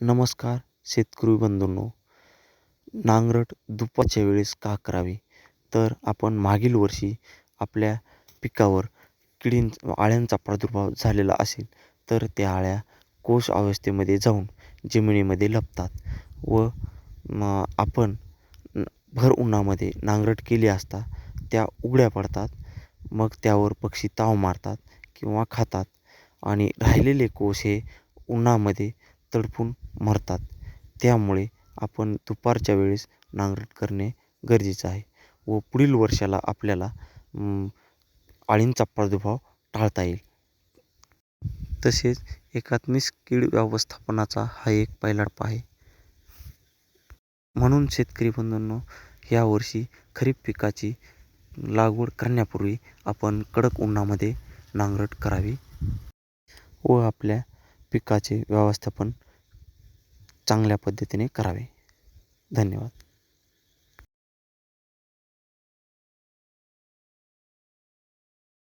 नमस्कार शेतकरी बंधूंनो. नांगरट दुपारच्या वेळेस का करावी? तर आपण मागील वर्षी आपल्या पिकावर किडीं आळ्यांचा प्रादुर्भाव झालेला असेल तर त्या आळ्या कोश अवस्थेमध्ये जाऊन जमिनीमध्ये लपतात व आपण भर उन्हामध्ये नांगरट केली असता त्या उघड्या पडतात मग त्यावर पक्षी ताव मारतात किंवा खातात आणि राहिलेले कोश हे उन्हामध्ये तडफून मरतात. त्यामुळे आपण दुपारच्या वेळेस नांगरट करणे गरजेचं आहे व पुढील वर्षाला आपल्याला अळींचा प्रादुर्भाव टाळता येईल. तसेच एकात्मिक कीड व्यवस्थापनाचा हा एक पहिला टप्पा आहे. म्हणून शेतकरी बंधूंनो यावर्षी खरीप पिकाची लागवड करण्यापूर्वी आपण कडक उन्हामध्ये नांगरट करावी व आपल्या पिकाचे व्यवस्थापन चांगल्या पद्धतीने करावे. धन्यवाद.